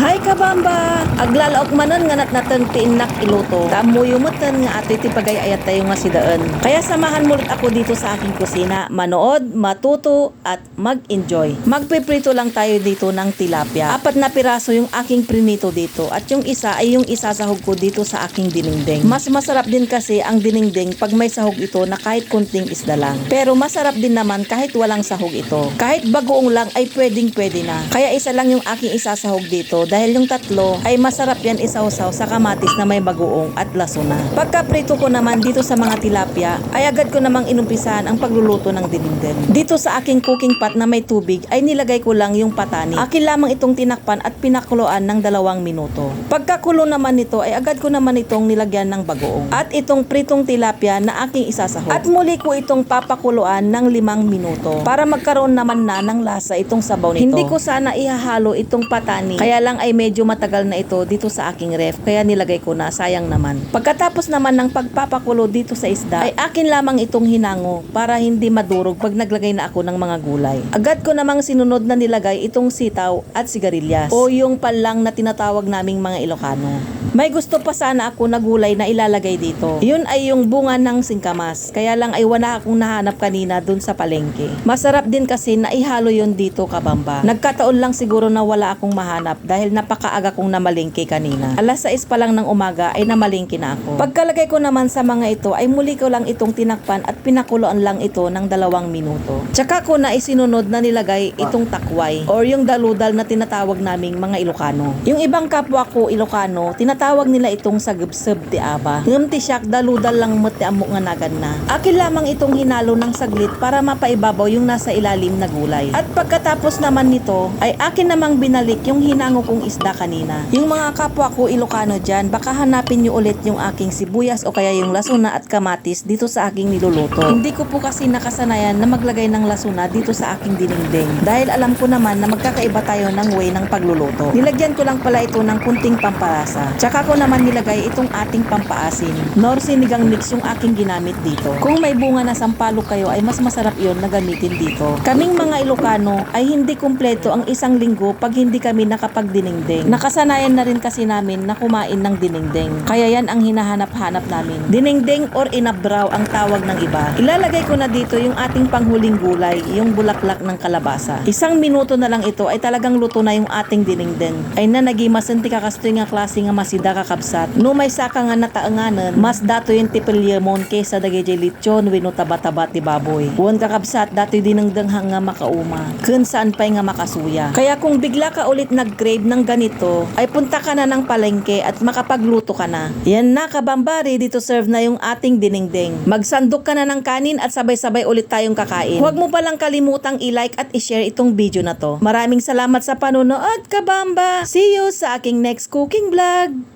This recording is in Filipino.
Hi kabamba! Aglalaok manon nga nat natang tiinak iluto. Kamuyo matan nga ato iti pagayayat tayo nga sidaan. Kaya samahan mo ulit ako dito sa aking kusina. Manood, matuto, at mag-enjoy. Magpiprito lang tayo dito ng tilapia. Apat na piraso yung aking prinito dito. At yung isa ay yung isasahog ko dito sa aking dinengdeng. Mas masarap din kasi ang dinengdeng pag may sahog ito na kahit kunting isda lang. Pero masarap din naman kahit walang sahog ito. Kahit bagoong lang ay pwedeng pwede na. Kaya isa lang yung aking isasahog dito dahil yung tatlo ay masarap yan isawsaw sa kamatis na may bagoong at lasuna. Pagka prito ko naman dito sa mga tilapia ay agad ko namang inumpisahan ang pagluluto ng dinengdeng. Dito sa aking cooking pot na may tubig ay nilagay ko lang yung patani. Akin lamang itong tinakpan at pinakuluan ng dalawang minuto. Pagkakulo naman nito ay agad ko naman itong nilagyan ng bagoong. At itong pritong tilapia na aking isasahog. At muli ko itong papakuluan ng limang minuto para magkaroon naman na ng lasa itong sabaw nito. Hindi ko sana ihahalo itong patani. Kaya lang ay medyo matagal na ito dito sa aking ref kaya nilagay ko na sayang naman. Pagkatapos naman ng pagpapakulo dito sa isda ay akin lamang itong hinango para hindi madurog pag naglagay na ako ng mga gulay. Agad ko namang sinunod na nilagay itong sitaw at sigarilyas o yung panlang na tinatawag naming mga Ilocano. May gusto pa sana ako na gulay na ilalagay dito. Yun ay yung bunga ng singkamas. Kaya lang ay wala akong nahanap kanina dun sa palengke. Masarap din kasi na ihalo yun dito kabamba. Nagkataon lang siguro na wala akong mahanap dahil napakaaga kong namalingke kanina. Alas 6 pa lang ng umaga ay namalingke na ako. Pagkalagay ko naman sa mga ito ay muli ko lang itong tinakpan at pinakuloan lang ito ng dalawang minuto. Tsaka ko na isinunod na nilagay itong takway or yung daludal na tinatawag naming mga Ilocano. Yung ibang kapwa ko Ilocano, tinatawag nila itong sagubsab ti aba. Ngam ti siyak daludal lang mo ti amo nga nagan na. Akin lamang itong hinalo ng saglit para mapaibabaw yung nasa ilalim na gulay. At pagkatapos naman nito, ay akin namang binalik yung hinango kong isda kanina. Yung mga kapwa ko Ilocano dyan, baka hanapin nyo ulit yung aking sibuyas o kaya yung lasuna at kamatis dito sa aking niluluto. Hindi ko po kasi nakasanayan na maglagay ng lasuna dito sa aking dinengdeng. Dahil alam ko naman na magkakaiba tayo ng way ng pagluluto. Nilagyan ko lang pala ito ng kunting pampalasa. Tsaka ko naman nilagay itong ating pampaasin. Nor sinigang mix yung aking ginamit dito. Kung may bunga na sampalok kayo ay mas masarap yon na gamitin dito. Kaming mga Ilocano ay hindi kumpleto ang isang linggo pag hindi kami nakapagdinengdeng. Nakasanayan na rin kasi namin na kumain ng dinengdeng. Kaya yan ang hinahanap-hanap namin. Dinengdeng or inabraw ang tawag ng iba. Ilalagay ko na dito yung ating panghuling gulay, yung bulaklak ng kalabasa. Isang minuto na lang ito ay talagang luto na yung ating dinengdeng. Ay na nagimasanti kakastoy nga klase nga masida kakabsat. No may saka nga nataanganan, mas dato yung tipilyemon kesa dagay lechon wino taba-taba ti baboy. Huwag kakabsat dato yung dinengdenghang nga makauma. Kun saan pa'y nga makasuya. Kaya kung bigla ka ulit nag-crave ng ganito, ay punta ka na ng palengke at makapagluto ka na. Yan na kabambari, dito serve na yung ating dinengdeng. Magsandok ka na ng kanin at sabay-sabay ulit tayong kakain. Huwag mo palang kalimutang i-like at i-share itong video na to. Maraming salamat sa panonood, kabamba! See you sa aking next cooking vlog!